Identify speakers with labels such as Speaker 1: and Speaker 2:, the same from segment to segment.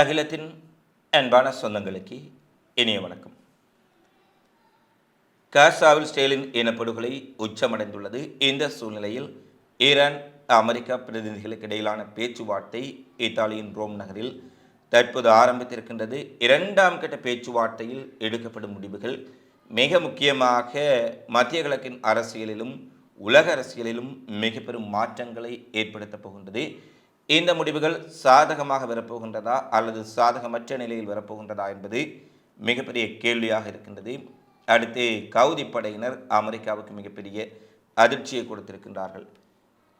Speaker 1: அகிலத்தின் அன்பான சொந்தங்களுக்கு இனிய வணக்கம். காசாவில் ஸ்டேலின் இனப்படுகொலை உச்சமடைந்துள்ளது. இந்த சூழ்நிலையில் ஈரான் அமெரிக்கா பிரதிநிதிகளுக்கு இடையிலான பேச்சுவார்த்தை இத்தாலியின் ரோம் நகரில் தற்போது ஆரம்பித்திருக்கின்றது. இரண்டாம் கட்ட பேச்சுவார்த்தையில் எடுக்கப்படும் முடிவுகள் மிக முக்கியமாக மத்திய கிழக்கின் அரசியலிலும் உலக அரசியலிலும் மிக பெரும் மாற்றங்களை ஏற்படுத்தப் போகின்றது. இந்த முடிவுகள் சாதகமாக வரப்போகின்றதா அல்லது சாதகமற்ற நிலையில் வரப்போகின்றதா என்பது மிகப்பெரிய கேள்வியாக இருக்கின்றது. அடுத்து கவுதி படையினர் அமெரிக்காவுக்கு மிகப்பெரிய அதிர்ச்சியை கொடுத்திருக்கின்றார்கள்.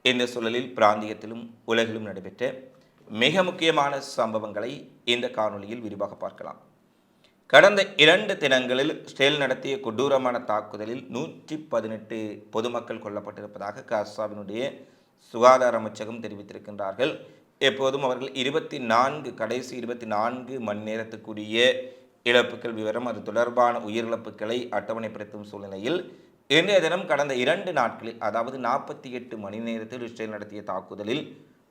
Speaker 1: இந்த சூழலில் பிராந்தியத்திலும் உலகிலும் நடைபெற்ற மிக முக்கியமான சம்பவங்களை இந்த காணொளியில் விரிவாக பார்க்கலாம். கடந்த இரண்டு தினங்களில் ஸ்டேல் நடத்திய கொடூரமான தாக்குதலில் நூற்றி பதினெட்டு பொதுமக்கள் கொல்லப்பட்டிருப்பதாக காசாவினுடைய சுகாதார அமைச்சகம் தெரிவித்திருக்கின்றார்கள். எப்போதும் அவர்கள் இருபத்தி நான்கு கடைசி இருபத்தி நான்கு மணி நேரத்துக்குரிய இழப்புகள் விவரம் அது தொடர்பான உயிரிழப்புகளை அட்டவணைப்படுத்தும் சூழ்நிலையில் இன்றைய தினம் கடந்த இரண்டு நாட்களில் அதாவது நாற்பத்தி எட்டு மணி நேரத்தில் இஸ்ரேல் நடத்திய தாக்குதலில்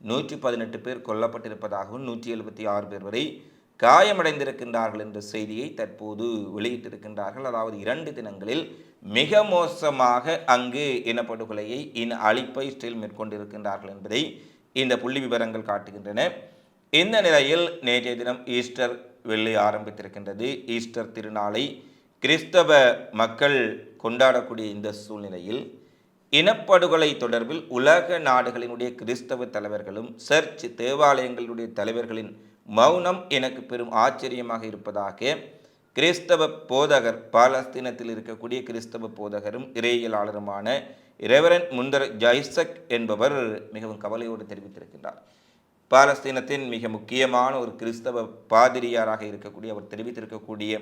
Speaker 1: நூற்றி பதினெட்டு பேர் கொல்லப்பட்டிருப்பதாகவும் நூற்றி எழுபத்தி ஆறு பேர் வரை காயமடைந்திருக்கின்றார்கள் என்ற செய்தியை தற்போது வெளியிட்டிருக்கின்றார்கள். அதாவது இரண்டு தினங்களில் மிக மோசமாக அங்கு இனப்படுகொலையை இன அழிப்பை ஸ்டில் மேற்கொண்டிருக்கின்றார்கள் என்பதை இந்த புள்ளி விவரங்கள் காட்டுகின்றன. இந்த நிலையில் நேற்றைய தினம் ஈஸ்டர் வெள்ளி ஆரம்பித்திருக்கின்றது. ஈஸ்டர் திருநாளை கிறிஸ்தவ மக்கள் கொண்டாடக்கூடிய இந்த சூழ்நிலையில் இனப்படுகொலை தொடர்பில் உலக நாடுகளினுடைய கிறிஸ்தவ தலைவர்களும் சர்ச் தேவாலயங்களுடைய தலைவர்களின் மௌனம் எனக்கு பெரும் ஆச்சரியமாக இருப்பதாக கிறிஸ்தவ போதகர் பாலஸ்தீனத்தில் இருக்கக்கூடிய கிறிஸ்தவ போதகரும் இறையியலாளருமான ரெவரன் முந்தர் ஜைசக் என்பவர் மிகவும் கவலையோடு தெரிவித்திருக்கின்றார். பாலஸ்தீனத்தின் மிக முக்கியமான ஒரு கிறிஸ்தவ பாதிரியாராக இருக்கக்கூடிய அவர் தெரிவித்திருக்கக்கூடிய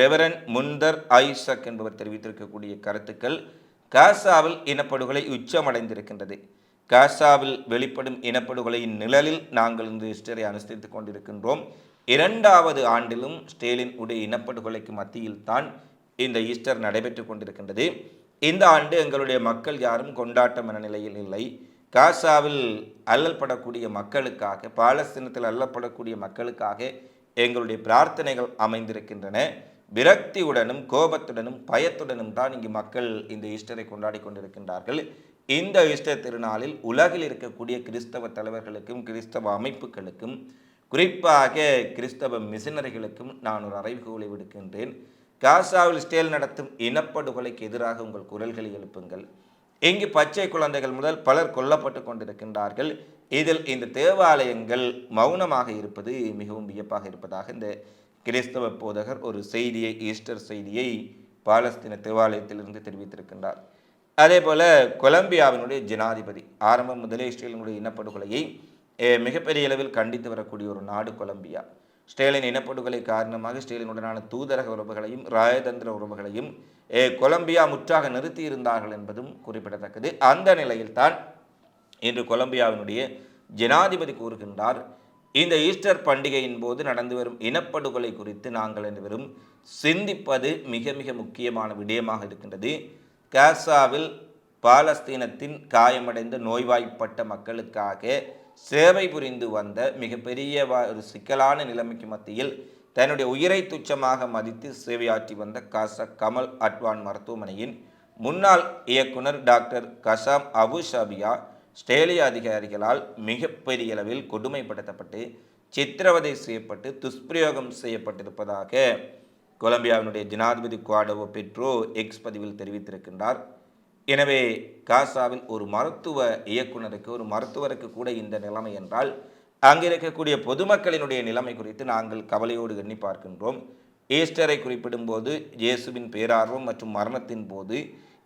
Speaker 1: ரெவரன் முந்தர் ஐசக் என்பவர் தெரிவித்திருக்கக்கூடிய கருத்துக்கள் காசாவில் இனப்படுகொலை உச்சமடைந்திருக்கின்றது. காசாவில் வெளிப்படும் இனப்படுகொலையின் நிழலில் நாங்கள் இந்த ஹிஸ்டரை அனுஷ்டித்துக் கொண்டிருக்கின்றோம். இரண்டாவது ஆண்டிலும் ஸ்டேலின் உடைய இனப்படுகொலைக்கு மத்தியில் தான் இந்த ஈஸ்டர் நடைபெற்று கொண்டிருக்கின்றது. இந்த ஆண்டு எங்களுடைய மக்கள் யாரும் கொண்டாட்டம் என நிலையில் இல்லை. காசாவில் அல்லல்படக்கூடிய மக்களுக்காக பாலஸ்தீனத்தில் அல்லப்படக்கூடிய மக்களுக்காக எங்களுடைய பிரார்த்தனைகள் அமைந்திருக்கின்றன. விரக்தியுடனும் கோபத்துடனும் பயத்துடனும் தான் இங்கு மக்கள் இந்த ஈஸ்டரை கொண்டாடி கொண்டிருக்கின்றார்கள். இந்த ஈஸ்டர் திருநாளில் உலகில் இருக்கக்கூடிய கிறிஸ்தவ தலைவர்களுக்கும் கிறிஸ்தவ அமைப்புகளுக்கும் குறிப்பாக கிறிஸ்தவ மிஷினரிகளுக்கும் நான் ஒரு அறைகூலை விடுக்கின்றேன். காசாவில் ஸ்டேல் நடத்தும் இனப்படுகொலைக்கு எதிராக உங்கள் குரல்களை எழுப்புங்கள். இங்கு பச்சை குழந்தைகள் முதல் பலர் கொல்லப்பட்டு கொண்டிருக்கின்றார்கள். இதில் இந்த தேவாலயங்கள் மௌனமாக இருப்பது மிகவும் வியப்பாக இருப்பதாக இந்த கிறிஸ்தவ போதகர் ஒரு செய்தியை ஈஸ்டர் செய்தியை பாலஸ்தீன தேவாலயத்திலிருந்து தெரிவித்திருக்கின்றார். அதே போல் கொலம்பியாவினுடைய ஜனாதிபதி ஆரம்பம் முதலே இஸ்ரேலினுடைய இனப்படுகொலையை மிகப்பெரிய அளவில் கண்டித்து வரக்கூடிய ஒரு நாடு கொலம்பியா. ஸ்டேலின் இனப்படுகொலை காரணமாக ஸ்டேலினுடனான தூதரக உறவுகளையும் ராயதந்திர உறவுகளையும் கொலம்பியா முற்றாக நிறுத்தி இருந்தார்கள் என்பதும் குறிப்பிடத்தக்கது. அந்த நிலையில்தான் இன்று கொலம்பியாவினுடைய ஜனாதிபதி கூறுகின்றார் இந்த ஈஸ்டர் பண்டிகையின் போது நடந்து வரும் இனப்படுகொலை குறித்து நாங்கள் அனைவரும் சிந்திப்பது மிக மிக முக்கியமான விடயமாக இருக்கின்றது. காசாவில் பாலஸ்தீனத்தின் காயமடைந்த நோய்வாய்ப்பட்ட மக்களுக்காக சேவை புரிந்து வந்த மிகப்பெரிய ஒரு சிக்கலான நிலைமைக்கு மத்தியில் தன்னுடைய உயிரை துச்சமாக மதித்து சேவையாற்றி வந்த காசா கமல் அட்வான் மருத்துவமனையின் முன்னாள் இயக்குனர் டாக்டர் கசாம் அபு ஷாபியா ஸ்டேலிய அதிகாரிகளால் மிகப்பெரிய அளவில் கொடுமைப்படுத்தப்பட்டு சித்திரவதை செய்யப்பட்டு துஷ்பிரயோகம் செய்யப்பட்டிருப்பதாக கொலம்பியாவினுடைய ஜனாதிபதி குவாடவோ பெட்ரோ எக்ஸ் பதிவில் தெரிவித்திருக்கின்றார். எனவே காசாவில் ஒரு மருத்துவ இயக்குனருக்கு ஒரு மருத்துவருக்கு கூட இந்த நிலைமை என்றால் அங்கே இருக்கக்கூடிய பொதுமக்களினுடைய நிலைமை குறித்து நாங்கள் கவலையோடு எண்ணி பார்க்கின்றோம். ஈஸ்டரை குறிப்பிடும்போது இயேசுவின் பேரார்வம் மற்றும் மரணத்தின் போது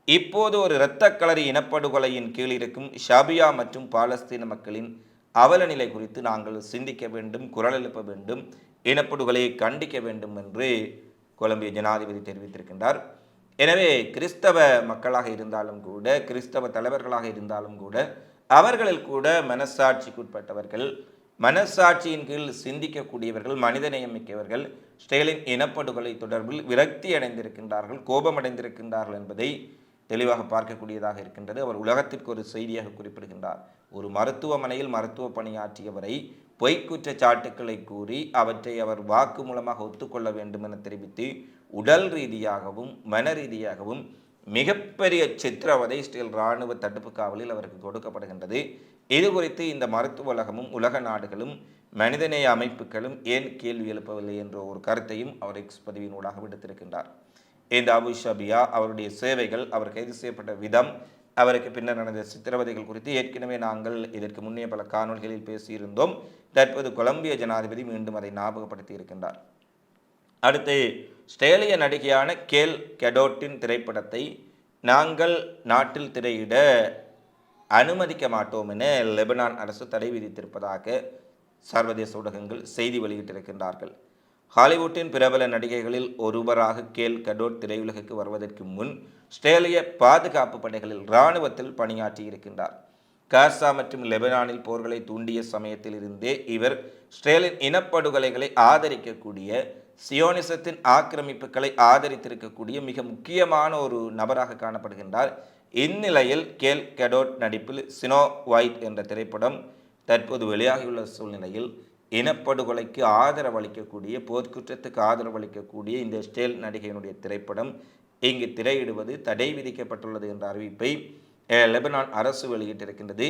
Speaker 1: இப்போது ஒரு இரத்த கலரி இனப்படுகொலையின் கீழ் இருக்கும் ஷாபியா மற்றும் பாலஸ்தீன மக்களின் அவல நிலை குறித்து நாங்கள் சிந்திக்க வேண்டும் குரல் எழுப்ப வேண்டும் இனப்படுகொலையை கண்டிக்க வேண்டும் என்று கொலம்பிய ஜனாதிபதி தெரிவித்திருக்கின்றார். எனவே கிறிஸ்தவ மக்களாக இருந்தாலும் கூட கிறிஸ்தவ தலைவர்களாக இருந்தாலும் கூட அவர்களில் கூட மனசாட்சிக்குட்பட்டவர்கள் மனசாட்சியின் கீழ் சிந்திக்கக்கூடியவர்கள் மனிதநேயம் மிக்கவர்கள் ஸ்டேலின் இனப்படுகொலை தொடர்பில் விரக்தி அடைந்திருக்கின்றார்கள் கோபமடைந்திருக்கின்றார்கள் என்பதை தெளிவாக பார்க்கக்கூடியதாக இருக்கின்றது. அவர் உலகத்திற்கு ஒரு செய்தியாக குறிப்பிடுகின்றார். ஒரு மருத்துவமனையில் மருத்துவ பணியாற்றியவரை பொய்க் குற்றச்சாட்டுக்களை கூறி அவற்றை அவர் வாக்கு மூலமாக ஒத்துக்கொள்ள வேண்டும் என தெரிவித்து உடல் ரீதியாகவும் மன ரீதியாகவும் மிகப்பெரிய சித்திரவதை ஸ்டீல் இராணுவ தடுப்பு காவலில் அவருக்கு கொடுக்கப்படுகின்றது. இது குறித்து இந்த மருத்துவ உலகமும் உலக நாடுகளும் மனிதநேய அமைப்புகளும் ஏன் கேள்வி எழுப்பவில்லை என்ற ஒரு கருத்தையும் அவர் எக்ஸ் பதிவினூடாக விடுத்திருக்கின்றார். இந்த அபு ஷபியா அவருடைய சேவைகள் அவர் கைது செய்யப்பட்ட விதம் அவருக்கு பின்னர் நடந்த சித்திரவதைகள் குறித்து ஏற்கனவே நாங்கள் இதற்கு முன்னே பல காணொலிகளில் பேசியிருந்தோம். தற்போது கொலம்பிய ஜனாதிபதி மீண்டும் அதை ஞாபகப்படுத்தி இருக்கின்றார். அடுத்து ஸ்ட்ரேலிய நடிகையான கேல் கெடோட்டின் திரைப்படத்தை நாங்கள் நாட்டில் திரையிட அனுமதிக்க மாட்டோம் என லெபனான் அரசு தடை விதித்திருப்பதாக சர்வதேச ஊடகங்கள் செய்தி வெளியிட்டிருக்கின்றார்கள். ஹாலிவுட்டின் பிரபல நடிகைகளில் ஒருவராக கேல் கடோட் திரையுலகுக்கு வருவதற்கு முன் ஸ்ட்ரேலிய பாதுகாப்பு படைகளில் இராணுவத்தில் பணியாற்றி இருக்கின்றார் காசா மற்றும் லெபனானில் போர்களை தூண்டிய சமயத்தில் இருந்தே இவர் ஸ்ட்ரேலின் இனப்படுகொலைகளை ஆதரிக்கக்கூடிய சியோனிசத்தின் ஆக்கிரமிப்புகளை ஆதரித்திருக்கக்கூடிய மிக முக்கியமான ஒரு நபராக காணப்படுகின்றார். இந்நிலையில் கேல் கெடோட் நடிப்பில் சினோ ஒயிட் என்ற திரைப்படம் தற்போது வெளியாகியுள்ள சூழ்நிலையில் இனப்படுகொலைக்கு ஆதரவளிக்கக்கூடிய போர்க்குற்றத்துக்கு ஆதரவளிக்கக்கூடிய இந்த ஸ்டேல் நடிகையினுடைய திரைப்படம் இங்கு திரையிடுவது தடை விதிக்கப்பட்டுள்ளது என்ற அறிவிப்பை லெபனான் அரசு வெளியிட்டிருக்கின்றது.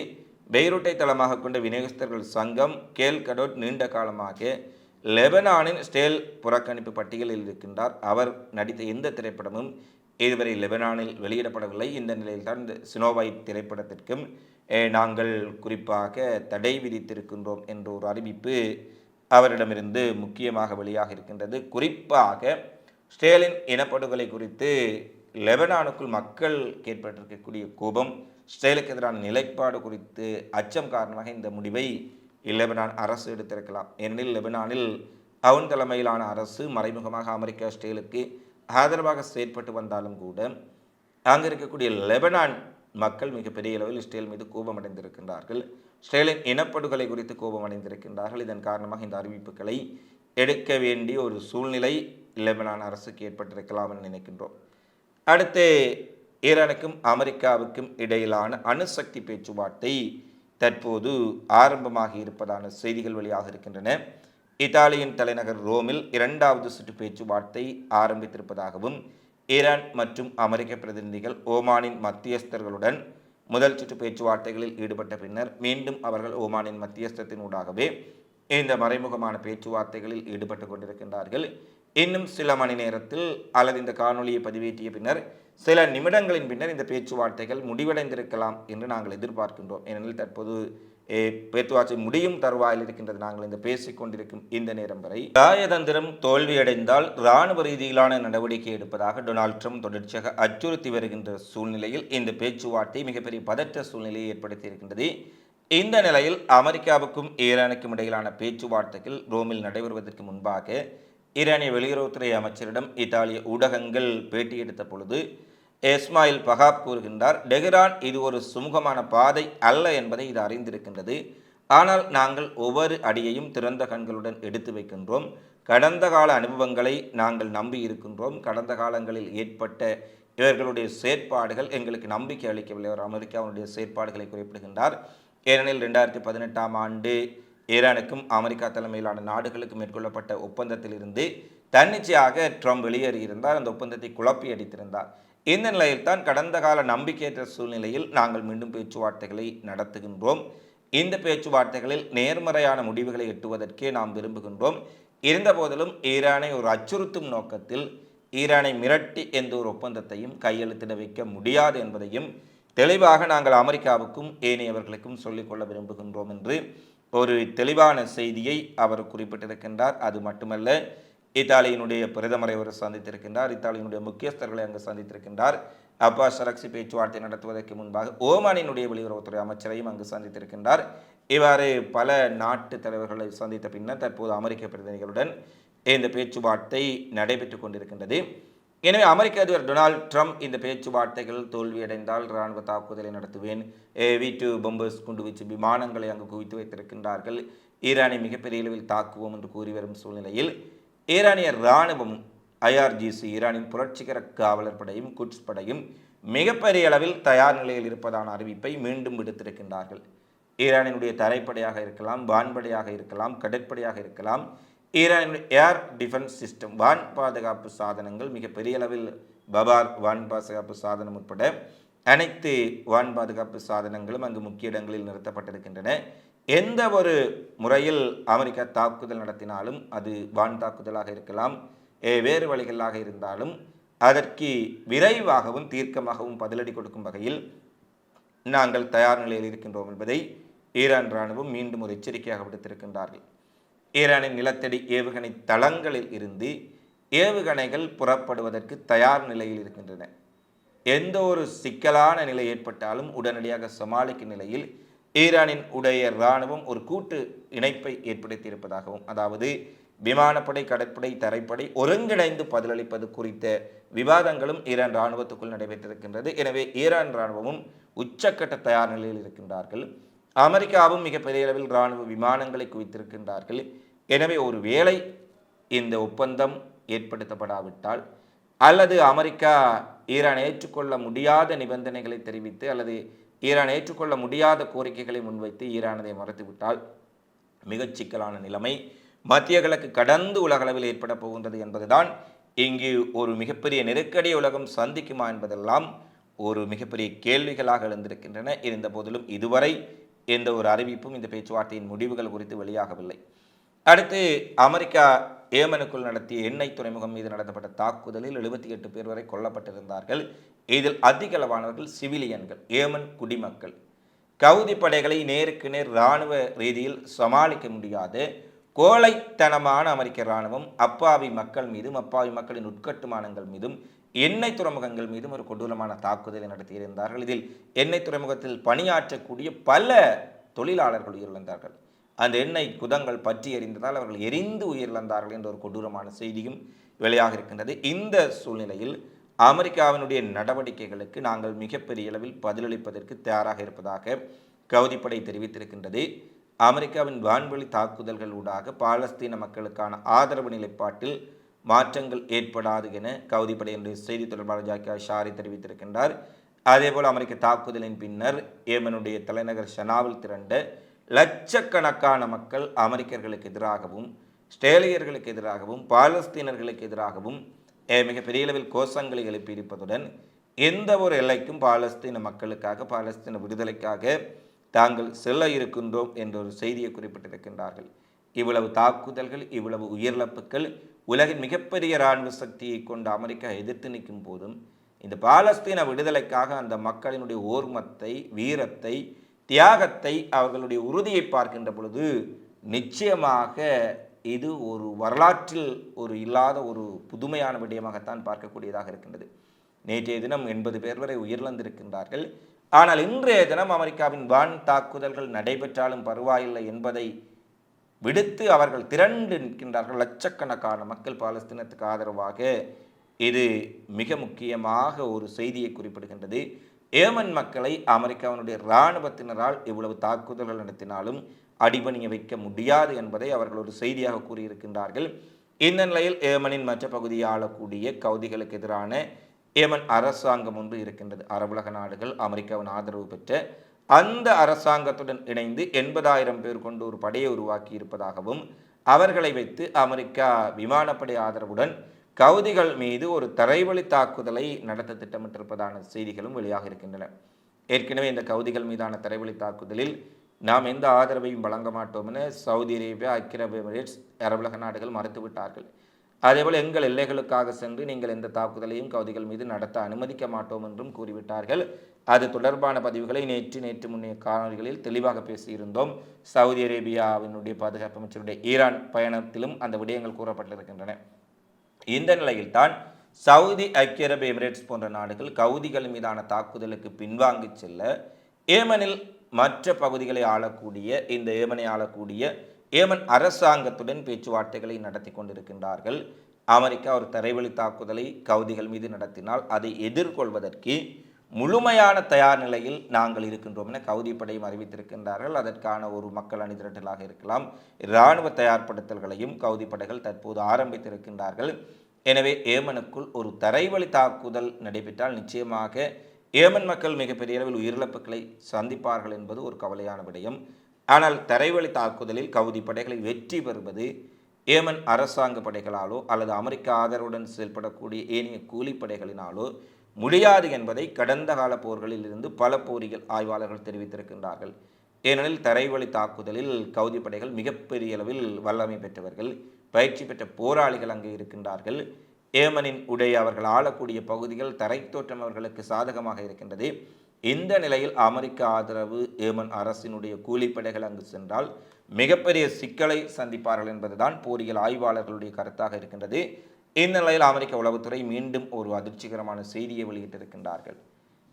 Speaker 1: பெய்ரூட்டை தளமாக கொண்ட விநியோகஸ்தர்கள் சங்கம் கேல் கடோட் நீண்ட காலமாக லெபனானின் ஸ்டேல் புறக்கணிப்பு பட்டியலில் இருக்கின்றார். அவர் நடித்த எந்த திரைப்படமும் இதுவரை லெபனானில் வெளியிடப்படவில்லை. இந்த நிலையில்தான் இந்த சினோவாய் திரைப்படத்திற்கும் நாங்கள் குறிப்பாக தடை விதித்திருக்கின்றோம் என்ற ஒரு அறிவிப்பு அவரிடமிருந்து முக்கியமாக வெளியாக இருக்கின்றது. குறிப்பாக ஸ்டேலின் இனப்படுகொலை குறித்து லெபனானுக்குள் மக்கள் ஏற்பட்டிருக்கக்கூடிய கோபம் ஸ்டேலுக்கு எதிரான நிலைப்பாடு குறித்து அச்சம் காரணமாக இந்த முடிவை லெபனான் அரசு எடுத்திருக்கலாம். ஏனெனில் லெபனானில் அவன் தலைமையிலான அரசு மறைமுகமாக அமெரிக்கா ஸ்டேலுக்கு ஆதரவாக செயற்பட்டு வந்தாலும் கூட அங்கே இருக்கக்கூடிய லெபனான் மக்கள் மிகப்பெரிய அளவில் இஸ்ரேல் மீது கோபமடைந்திருக்கின்றார்கள். இஸ்ரேலின் இனப்படுகொலை குறித்து கோபமடைந்திருக்கின்றார்கள். இதன் காரணமாக இந்த அறிவிப்புகளை எடுக்க வேண்டிய ஒரு சூழ்நிலை லெபனான் அரசுக்கு ஏற்பட்டிருக்கலாம் என நினைக்கின்றோம். அடுத்து ஈரானுக்கும் அமெரிக்காவுக்கும் இடையிலான அணுசக்தி பேச்சுவார்த்தை தற்போது ஆரம்பமாகி இருப்பதான செய்திகள் வெளியாக இருக்கின்றன. இத்தாலியின் தலைநகர் ரோமில் இரண்டாவது சுற்று பேச்சுவார்த்தை ஆரம்பித்திருப்பதாகவும் ஈரான் மற்றும் அமெரிக்க பிரதிநிதிகள் ஓமானின் மத்தியஸ்தர்களுடன் முதல் சுற்று பேச்சுவார்த்தைகளில் ஈடுபட்ட பின்னர் மீண்டும் அவர்கள் ஓமானின் மத்தியஸ்தத்தினூடாகவே இந்த மறைமுகமான பேச்சுவார்த்தைகளில் ஈடுபட்டு கொண்டிருக்கின்றார்கள். இன்னும் சில மணி நேரத்தில் அல்லது இந்த காணொலியை பதிவேற்றிய பின்னர் சில நிமிடங்களின் பின்னர் இந்த பேச்சுவார்த்தைகள் முடிவடைந்திருக்கலாம் என்று நாங்கள் எதிர்பார்க்கின்றோம். ஏனெனில் தற்போது பேச்சுவார்த்தை முடியும் தருவாயில் இருக்கின்றது. நாங்கள் இந்த பேசிக் கொண்டிருக்கும் இந்த நேரம் வரை. ராயதந்திரம் தோல்வியடைந்தால் இராணுவ ரீதியிலான நடவடிக்கை எடுப்பதாக டொனால்ட் ட்ரம்ப் தொடர்ச்சியாக அச்சுறுத்தி வருகின்ற சூழ்நிலையில் இந்த பேச்சுவார்த்தை மிகப்பெரிய பதற்ற சூழ்நிலையை ஏற்படுத்தியிருக்கின்றது. இந்த நிலையில் அமெரிக்காவுக்கும் ஈரானுக்கும் இடையிலான பேச்சுவார்த்தைகள் ரோமில் நடைபெறுவதற்கு முன்பாக ஈரானிய வெளியுறவுத்துறை அமைச்சரிடம் இத்தாலிய ஊடகங்கள் பேட்டி எடுத்த பொழுது இஸ்மாயில் பகாப் கூறுகின்றார் டெஹ்ரான் இது ஒரு சுமூகமான பாதை அல்ல என்பதை இது அறிந்திருக்கின்றது. ஆனால் நாங்கள் ஒவ்வொரு அடியையும் திறந்த கண்களுடன் எடுத்து வைக்கின்றோம். கடந்த கால அனுபவங்களை நாங்கள் நம்பி இருக்கின்றோம். கடந்த காலங்களில் ஏற்பட்ட இவர்களுடைய செயற்பாடுகள் எங்களுக்கு நம்பிக்கை அளிக்கவில்லை. அவர் அமெரிக்காவுடைய செயற்பாடுகளை குறிப்பிடுகின்றார். ஏனெனில் ரெண்டாயிரத்தி பதினெட்டாம் ஆண்டு ஈரானுக்கும் அமெரிக்கா தலைமையிலான நாடுகளுக்கும் மேற்கொள்ளப்பட்ட ஒப்பந்தத்திலிருந்து தன்னிச்சையாக ட்ரம்ப் வெளியேறியிருந்தார். அந்த ஒப்பந்தத்தை குழப்பி அடித்திருந்தார். இந்த நிலையில்தான் கடந்த கால நம்பிக்கையற்ற சூழ்நிலையில் நாங்கள் மீண்டும் பேச்சுவார்த்தைகளை நடத்துகின்றோம். இந்த பேச்சுவார்த்தைகளில் நேர்மறையான முடிவுகளை எட்டுவதற்கே நாம் விரும்புகின்றோம். இருந்தபோதிலும் ஈரானை ஒரு அச்சுறுத்தும் நோக்கத்தில் ஈரானை மிரட்டி எந்த ஒரு ஒப்பந்தத்தையும் கையெழுத்திட வைக்க முடியாது என்பதையும் தெளிவாக நாங்கள் அமெரிக்காவுக்கும் ஏனையவர்களுக்கும் சொல்லிக்கொள்ள விரும்புகின்றோம் என்று ஒரு தெளிவான செய்தியை அவர் குறிப்பிட்டிருக்கின்றார். அது மட்டுமல்ல இத்தாலியினுடைய பிரதமரை அவர் சந்தித்திருக்கின்றார். இத்தாலியினுடைய முக்கியஸ்தர்களை அங்கு சந்தித்திருக்கின்றார். அப்பா சரக்சி பேச்சுவார்த்தை நடத்துவதற்கு முன்பாக ஓமானினுடைய வெளியுறவுத்துறை அமைச்சரையும் அங்கு சந்தித்திருக்கின்றார். இவ்வாறு பல நாட்டு தலைவர்களை சந்தித்த பின்னர் தற்போது அமெரிக்க பிரதிநிதிகளுடன் இந்த பேச்சுவார்த்தை நடைபெற்று கொண்டிருக்கின்றது. எனவே அமெரிக்க அதிபர் டொனால்ட் ட்ரம்ப் இந்த பேச்சுவார்த்தைகள் தோல்வியடைந்தால் இராணுவ தாக்குதலை நடத்துவேன். வி டூ பொம்பர்ஸ் குண்டுவீச்சு விமானங்களை அங்கு குவித்து வைத்திருக்கின்றார்கள். ஈரானை மிகப்பெரிய அளவில் தாக்குவோம் என்று கூறி வரும் சூழ்நிலையில் ஈரானிய இராணுவம் ஐஆர்ஜிசி ஈரானின் புரட்சிகர காவலர் படையும் குட்ஸ் படையும் மிகப்பெரிய அளவில் தயார் நிலையில் இருப்பதான அறிவிப்பை மீண்டும் விடுத்திருக்கின்றார்கள். ஈரானினுடைய தரைப்படையாக இருக்கலாம் வான்படையாக இருக்கலாம் கடற்படையாக இருக்கலாம் ஈரானினுடைய ஏர் டிஃபென்ஸ் சிஸ்டம் வான் பாதுகாப்பு சாதனங்கள் மிகப்பெரிய அளவில் பபார் வான் பாதுகாப்பு சாதனம் உட்பட அனைத்து வான் பாதுகாப்பு சாதனங்களும் அங்கு முக்கிய இடங்களில் நிறுத்தப்பட்டிருக்கின்றன. எந்த ஒரு முறையில் அமெரிக்கா தாக்குதல் நடத்தினாலும் அது வான் தாக்குதலாக இருக்கலாம் வேறு வழிகளாக இருந்தாலும் அதற்கு விரைவாகவும் தீர்க்கமாகவும் பதிலடி கொடுக்கும் வகையில் நாங்கள் தயார் நிலையில் இருக்கின்றோம் என்பதை ஈரான் இராணுவம் மீண்டும் ஒரு எச்சரிக்கையாக விடுத்திருக்கின்றார்கள். ஈரானின் நிலத்தடி ஏவுகணை தளங்களில் இருந்து ஏவுகணைகள் புறப்படுவதற்கு தயார் நிலையில் இருக்கின்றன. எந்த ஒரு சிக்கலான நிலை ஏற்பட்டாலும் உடனடியாக சமாளிக்கும் நிலையில் ஈரானின் உடைய இராணுவம் ஒரு கூட்டு இணைப்பை ஏற்படுத்தியிருப்பதாகவும் அதாவது விமானப்படை கடற்படை தரைப்படை ஒருங்கிணைந்து பதிலளிப்பது குறித்த விவாதங்களும் ஈரான் இராணுவத்துக்குள் நடைபெற்றிருக்கின்றது. எனவே ஈரான் இராணுவமும் உச்சக்கட்ட தயார் நிலையில் இருக்கின்றார்கள். அமெரிக்காவும் மிகப்பெரிய அளவில் இராணுவ விமானங்களை குவித்திருக்கின்றார்கள். எனவே ஒரு வேளை இந்த ஒப்பந்தம் ஏற்படுத்தப்படாவிட்டால் அல்லது அமெரிக்கா ஈரான் ஏற்றுக்கொள்ள முடியாத நிபந்தனைகளை தெரிவித்து அல்லது ஈரான் ஏற்றுக்கொள்ள முடியாத கோரிக்கைகளை முன்வைத்து ஈரானதை மறுத்துவிட்டால் மிகச் சிக்கலான நிலைமை. மத்திய கிழக்கு கடந்து உலகளவில் ஏற்பட போகின்றது என்பதுதான் இங்கு ஒரு மிகப்பெரிய நெருக்கடியை உலகம் சந்திக்குமா என்பதெல்லாம் ஒரு மிகப்பெரிய கேள்விகளாக எழுந்திருக்கின்றன. இருந்த போதிலும் இதுவரை எந்த ஒரு அறிவிப்பும் இந்த பேச்சுவார்த்தையின் முடிவுகள் குறித்து வெளியாகவில்லை. அடுத்து அமெரிக்கா ஏமனுக்குள் நடத்திய எண்ணெய் துறைமுகம் மீது நடத்தப்பட்ட தாக்குதலில் எழுபத்தி எட்டு பேர் வரை கொல்லப்பட்டிருந்தார்கள். இதில் அதிக அளவானவர்கள் சிவிலியன்கள் ஏமன் குடிமக்கள். கவுதி படைகளை நேருக்கு நேர் இராணுவ ரீதியில் சமாளிக்க முடியாது. கோழைத்தனமான அமெரிக்க இராணுவம் அப்பாவி மக்கள் மீதும் அப்பாவி மக்களின் உட்கட்டுமானங்கள் மீதும் எண்ணெய் துறைமுகங்கள் மீதும் ஒரு கொடூரமான தாக்குதலை நடத்தியிருந்தார்கள். இதில் எண்ணெய் துறைமுகத்தில் பணியாற்றக்கூடிய பல தொழிலாளர்கள் உயிரிழந்தார்கள். அந்த எண்ணெய் குதங்கள் பற்றி எறிந்ததால் அவர்கள் எரிந்து உயிரிழந்தார்கள் என்ற ஒரு கொடூரமான செய்தியும் வெளியாக இருக்கின்றது. இந்த சூழ்நிலையில் அமெரிக்காவினுடைய நடவடிக்கைகளுக்கு நாங்கள் மிகப்பெரிய அளவில் பதிலளிப்பதற்கு தயாராக இருப்பதாக கவுதிப்படை தெரிவித்திருக்கின்றது. அமெரிக்காவின் வான்வெளி தாக்குதல்கள் ஊடாக பாலஸ்தீன மக்களுக்கான ஆதரவு நிலைப்பாட்டில் மாற்றங்கள் ஏற்படாது என கவுதிப்படையினுடைய செய்தி தொடர்பாளர் ஜாக்கியா ஷாரி தெரிவித்திருக்கின்றார். அதேபோல் அமெரிக்க தாக்குதலின் பின்னர் ஏமனுடைய தலைநகர் ஷனாவில் திரண்ட லட்சக்கணக்கான மக்கள் அமெரிக்கர்களுக்கு எதிராகவும் ஸ்டேலியர்களுக்கு எதிராகவும் பாலஸ்தீனர்களுக்கு எதிராகவும் மிகப்பெரிய அளவில் கோஷங்களை எழுப்பியிருப்பதுடன் எந்த ஒரு எல்லைக்கும் பாலஸ்தீன மக்களுக்காக பாலஸ்தீன விடுதலைக்காக தாங்கள் செல்ல இருக்கின்றோம் என்ற ஒரு செய்தியை குறிப்பிட்டிருக்கின்றார்கள். இவ்வளவு தாக்குதல்கள் இவ்வளவு உயிரிழப்புகள் உலகின் மிகப்பெரிய இராணுவ சக்தியை கொண்ட அமெரிக்கா எதிர்த்து நிற்கும் போதும் இந்த பாலஸ்தீன விடுதலைக்காக அந்த மக்களினுடைய ஓர்மத்தை வீரத்தை தியாகத்தை அவர்களுடைய உறுதியை பார்க்கின்ற பொழுது நிச்சயமாக இது ஒரு வரலாற்றில் ஒரு இல்லாத ஒரு புதுமையான விடயமாகத்தான் பார்க்கக்கூடியதாக இருக்கின்றது. நேற்றைய தினம் எண்பது பேர் வரை உயிரிழந்திருக்கின்றார்கள். ஆனால் இன்றைய தினம் அமெரிக்காவின் வான் தாக்குதல்கள் நடைபெற்றாலும் பரவாயில்லை என்பதை விடுத்து அவர்கள் திரண்டு நிற்கின்றார்கள் லட்சக்கணக்கான மக்கள் பாலஸ்தீனத்துக்கு ஆதரவாக இது மிக முக்கியமாக ஒரு செய்தியை குறிப்பிடுகின்றது. ஏமன் மக்களை அமெரிக்காவினுடைய இராணுவத்தினரால் இவ்வளவு தாக்குதல்கள் நடத்தினாலும் அடிபணிய வைக்க முடியாது என்பதை அவர்கள் ஒரு செய்தியாக கூறியிருக்கின்றார்கள். இந்த நிலையில் ஏமனின் மற்ற பகுதியை ஆளக்கூடிய கவுதிகளுக்கு எதிரான ஏமன் அரசாங்கம் ஒன்று இருக்கின்றது. அரபுலக நாடுகள் அமெரிக்காவின் ஆதரவு பெற்ற அந்த அரசாங்கத்துடன் இணைந்து எண்பதாயிரம் பேர் கொண்டு ஒரு படையை உருவாக்கி இருப்பதாகவும் அவர்களை வைத்து அமெரிக்கா விமானப்படை ஆதரவுடன் கவுதிகள் மீது ஒரு தரைவழி தாக்குதலை நடத்த திட்டமிட்டிருப்பதான செய்திகளும் வெளியாக இருக்கின்றன. ஏற்கனவே இந்த கவுதிகள் மீதான தரைவழி தாக்குதலில் நாம் எந்த ஆதரவையும் வழங்க மாட்டோம் என சவுதி அரேபியா ஐக்கிய அரபு எமிரேட்ஸ் அரபுலக நாடுகள் மறுத்துவிட்டார்கள் அதேபோல் எங்கள் எல்லைகளுக்காக சென்று நீங்கள் எந்த தாக்குதலையும் கவுதிகள் மீது நடத்த அனுமதிக்க மாட்டோம் என்றும் கூறிவிட்டார்கள். அது தொடர்பான பதிவுகளை நேற்று நேற்று முன்னைய காணொலிகளில் தெளிவாக பேசியிருந்தோம். சவுதி அரேபியாவினுடைய பாதுகாப்பு அமைச்சருடைய ஈரான் பயணத்திலும் அந்த விடயங்கள் கூறப்பட்டிருக்கின்றன. இந்த நிலையில்தான் சவுதி ஐக்கிய அரபு எமிரேட்ஸ் போன்ற நாடுகள் கவுதிகள் மீதான தாக்குதலுக்கு பின்வாங்கி செல்ல ஏமனில் மற்ற பகுதிகளை ஆளக்கூடிய இந்த ஏமனை ஆளக்கூடிய ஏமன் அரசாங்கத்துடன் பேச்சுவார்த்தைகளை நடத்தி கொண்டிருக்கின்றார்கள். அமெரிக்கா ஒரு தரைவழி தாக்குதலை கவுதிகள் மீது நடத்தினால் அதை எதிர்கொள்வதற்கு முழுமையான தயார் நிலையில் நாங்கள் இருக்கின்றோம் என கவுதிப்படையும் அறிவித்திருக்கின்றார்கள். அதற்கான ஒரு மக்கள் அணிதிரட்டலாக இருக்கலாம். இராணுவ தயார்படுத்தல்களையும் கவுதிப்படைகள் தற்போது ஆரம்பித்திருக்கின்றார்கள். எனவே ஏமனுக்குள் ஒரு தரைவழி தாக்குதல் நடைபெற்றால் நிச்சயமாக ஏமன் மக்கள் மிகப்பெரிய அளவில் உயிரிழப்புகளை சந்திப்பார்கள் என்பது ஒரு கவலையான விடயம். ஆனால் தரைவழி தாக்குதலில் கவுதி படைகளை வெற்றி பெறுவது ஏமன் அரசாங்க படைகளாலோ அல்லது அமெரிக்க ஆதரவுடன் செயல்படக்கூடிய ஏனைய கூலிப்படைகளினாலோ முடியாது என்பதை கடந்த கால போர்களில் இருந்து பல போரிகள் ஆய்வாளர்கள் தெரிவித்திருக்கின்றார்கள். ஏனெனில் தரைவழி தாக்குதலில் கவுதி படைகள் மிகப்பெரிய அளவில் வல்லமை பெற்றவர்கள் பயிற்சி பெற்ற போராளிகள் அங்கே இருக்கின்றார்கள். ஏமனின் உடைய அவர்கள் ஆளக்கூடிய பகுதிகள் தரை தோற்றம் அவர்களுக்கு சாதகமாக இருக்கின்றது. இந்த நிலையில் அமெரிக்க ஆதரவு ஏமன் அரசினுடைய கூலிப்படைகள் அங்கு சென்றால் மிகப்பெரிய சிக்கலை சந்திப்பார்கள் என்பதுதான் போரியல் ஆய்வாளர்களுடைய கருத்தாக இருக்கின்றது. இந்நிலையில் அமெரிக்க உளவுத்துறை மீண்டும் ஒரு அதிர்ச்சிகரமான செய்தியை வெளியிட்டிருக்கின்றார்கள்.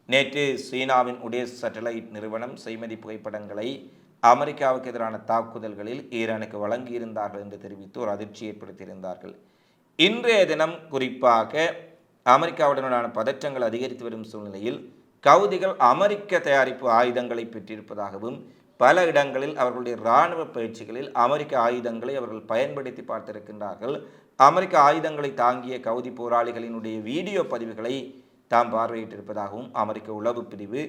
Speaker 1: நேற்று சீனாவின் உடைய சேட்டலைட் நிறுவனம் செய்மதி புகைப்படங்களை அமெரிக்காவுக்கு எதிரான தாக்குதல்களில் ஈரானுக்கு வழங்கியிருந்தார்கள் என்று தெரிவித்து ஒரு அதிர்ச்சி ஏற்படுத்தியிருந்தார்கள். இன்றைய தினம் குறிப்பாக அமெரிக்காவுடனான பதற்றங்கள் அதிகரித்து வரும் சூழ்நிலையில் கவுதிகள் அமெரிக்க தயாரிப்பு ஆயுதங்களை பெற்றிருப்பதாகவும் பல இடங்களில் அவர்களுடைய இராணுவ பயிற்சிகளில் அமெரிக்க ஆயுதங்களை அவர்கள் பயன்படுத்தி பார்த்திருக்கின்றார்கள். அமெரிக்க ஆயுதங்களை தாங்கிய கவுதி போராளிகளினுடைய வீடியோ பதிவுகளை தாம் பார்வையிட்டிருப்பதாகவும் அமெரிக்க உளவு பிரிவு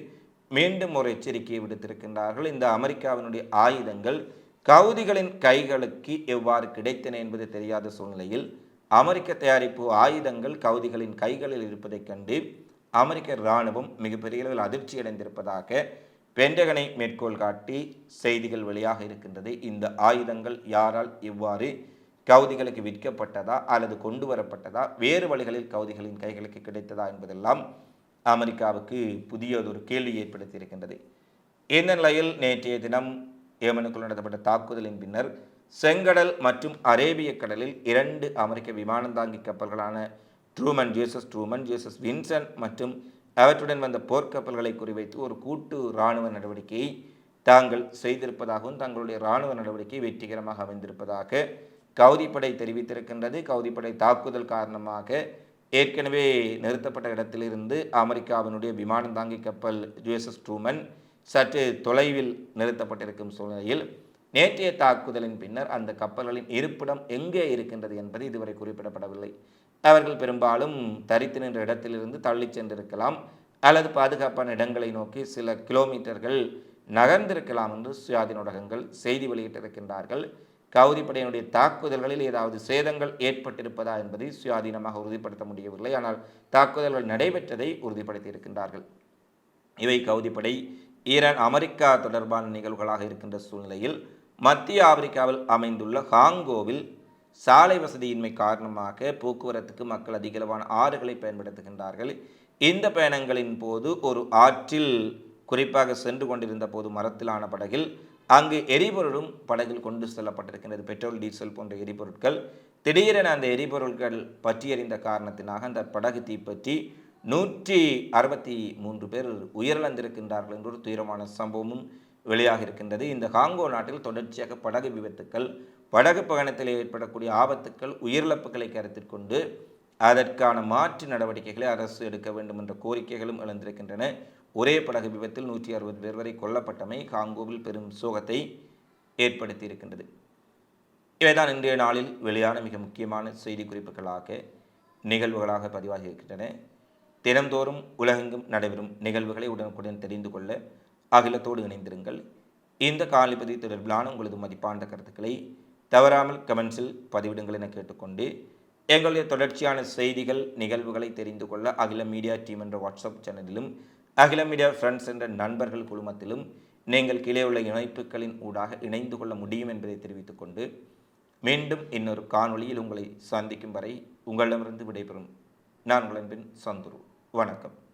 Speaker 1: மீண்டும் ஒரு எச்சரிக்கையை விடுத்திருக்கின்றார்கள். இந்த அமெரிக்காவினுடைய ஆயுதங்கள் கவுதிகளின் கைகளுக்கு எவ்வாறு கிடைத்தன என்பது தெரியாத சூழ்நிலையில் அமெரிக்க தயாரிப்பு ஆயுதங்கள் கவுதிகளின் கைகளில் இருப்பதைக் கண்டு அமெரிக்க இராணுவம் மிகப்பெரிய அளவில் அதிர்ச்சி அடைந்திருப்பதாக பெண்டகனை மேற்கோள் காட்டி செய்திகள் வெளியாக இருக்கின்றது. இந்த ஆயுதங்கள் யாரால் எவ்வாறு கவுதிகளுக்கு விற்கப்பட்டதா அல்லது கொண்டு வரப்பட்டதா? வேறு வழிகளில் கவுதிகளின் கைகளுக்கு கிடைத்ததா என்பதெல்லாம் அமெரிக்காவுக்கு புதியதொரு கேள்வி ஏற்படுத்தி இருக்கின்றது இந்த நிலையில் நேற்றைய தினம் ஏமனுக்குள் நடத்தப்பட்ட தாக்குதலின் பின்னர் செங்கடல் மற்றும் அரேபிய கடலில் இரண்டு அமெரிக்க விமானந்தாங்கி கப்பல்களான ட்ரூமன் ஜேசஸ் ட்ரூமன் ஜேசஸ் வின்சன் மற்றும் அவற்றுடன் வந்த போர்க்கப்பல்களை குறிவைத்து ஒரு கூட்டு இராணுவ நடவடிக்கையை தாங்கள் செய்திருப்பதாகவும் தங்களுடைய இராணுவ நடவடிக்கை வெற்றிகரமாக அமைந்திருப்பதாக கவுதிப்படை தெரிவித்திருக்கின்றது. கவுதிப்படை தாக்குதல் காரணமாக ஏற்கனவே நிறுத்தப்பட்ட இடத்திலிருந்து அமெரிக்காவினுடைய விமானம் தாங்கி கப்பல் யுஎஸ்எஸ் ட்ரூமன் சற்று தொலைவில் நிறுத்தப்பட்டிருக்கும் சூழ்நிலையில் நேற்றைய தாக்குதலின் பின்னர் அந்த கப்பல்களின் இருப்பிடம் எங்கே இருக்கின்றது என்பது இதுவரை குறிப்பிடப்படவில்லை. அவர்கள் பெரும்பாலும் தரித்து நின்ற இடத்திலிருந்து தள்ளி சென்றிருக்கலாம் அல்லது பாதுகாப்பான இடங்களை நோக்கி சில கிலோமீட்டர்கள் நகர்ந்திருக்கலாம் என்று சுயாதீன ஊடகங்கள் செய்தி வெளியிட்டிருக்கின்றார்கள். கவுதி படையினுடைய தாக்குதல்களில் ஏதாவது சேதங்கள் ஏற்பட்டிருப்பதா என்பதை சுயாதீனமாக உறுதிப்படுத்த முடியவில்லை. ஆனால் தாக்குதல்கள் நடைபெற்றதை உறுதிப்படுத்தி இருக்கின்றார்கள் இவை கவுதிப்படை ஈரான் அமெரிக்கா தொடர்பான நிகழ்வுகளாக இருக்கின்ற சூழ்நிலையில் மத்திய ஆப்பிரிக்காவில் அமைந்துள்ள ஹாங்கோவில் சாலை வசதியின்மை காரணமாக போக்குவரத்துக்கு மக்கள் அதிகளவான ஆறுகளை பயன்படுத்துகின்றார்கள். இந்த பயணங்களின் போது ஒரு ஆற்றில் குறிப்பாக சென்று கொண்டிருந்த போது மரத்திலான படகில் அங்கு எரிபொருளும் படகில் கொண்டு செல்லப்பட்டிருக்கின்றது. பெட்ரோல் டீசல் போன்ற எரிபொருட்கள். திடீரென அந்த எரிபொருட்கள் பற்றியறிந்த காரணத்தினாக அந்த படகு தீப்பற்றி நூற்றி அறுபத்தி மூன்று பேர் உயிரிழந்திருக்கின்றார்கள் என்ற ஒரு துயரமான சம்பவமும் வெளியாக இருக்கின்றது. இந்த காங்கோ நாட்டில் தொடர்ச்சியாக படகு விபத்துக்கள் படகு பயணத்தில் ஏற்படக்கூடிய ஆபத்துக்கள் உயிரிழப்புகளை கருத்தில் கொண்டு அதற்கான மாற்று நடவடிக்கைகளை அரசு எடுக்க வேண்டும் என்ற கோரிக்கைகளும் எழுந்திருக்கின்றன. ஒரே படகு விபத்தில் நூற்றி அறுபது பேர் வரை கொல்லப்பட்டமை காங்கோவில் பெரும் சோகத்தை ஏற்படுத்தி இருக்கின்றது இவைதான் இன்றைய நாளில் வெளியான மிக முக்கியமான செய்தி குறிப்புகளாக நிகழ்வுகளாக பதிவாகி இருக்கின்றன தினந்தோறும் உலகெங்கும் நடைபெறும் நிகழ்வுகளை உடனுக்குடன் தெரிந்து கொள்ள அகிலத்தோடு இணைந்திருங்கள். இந்த காலிப்பதி தொடர்பிலான உங்களது மதிப்பான கருத்துக்களை தவறாமல் கமெண்ட்ஸில் பதிவிடுங்கள் என கேட்டுக்கொண்டு எங்களுடைய தொடர்ச்சியான செய்திகள் நிகழ்வுகளை தெரிந்து கொள்ள அகில மீடியா டீம் என்ற வாட்ஸ்அப் சேனலிலும் அகில மீடியா ஃப்ரெண்ட்ஸ் என்ற நண்பர்கள் குழுமத்திலும் நீங்கள் கீழே உள்ள இணைப்புகளின் ஊடாக இணைந்து கொள்ள முடியும் என்பதை தெரிவித்துக் கொண்டு மீண்டும் இன்னொரு காணொளியில் உங்களை சந்திக்கும் வரை உங்களிடமிருந்து விடைபெறும். நான் உங்களின் சந்துரு. வணக்கம்.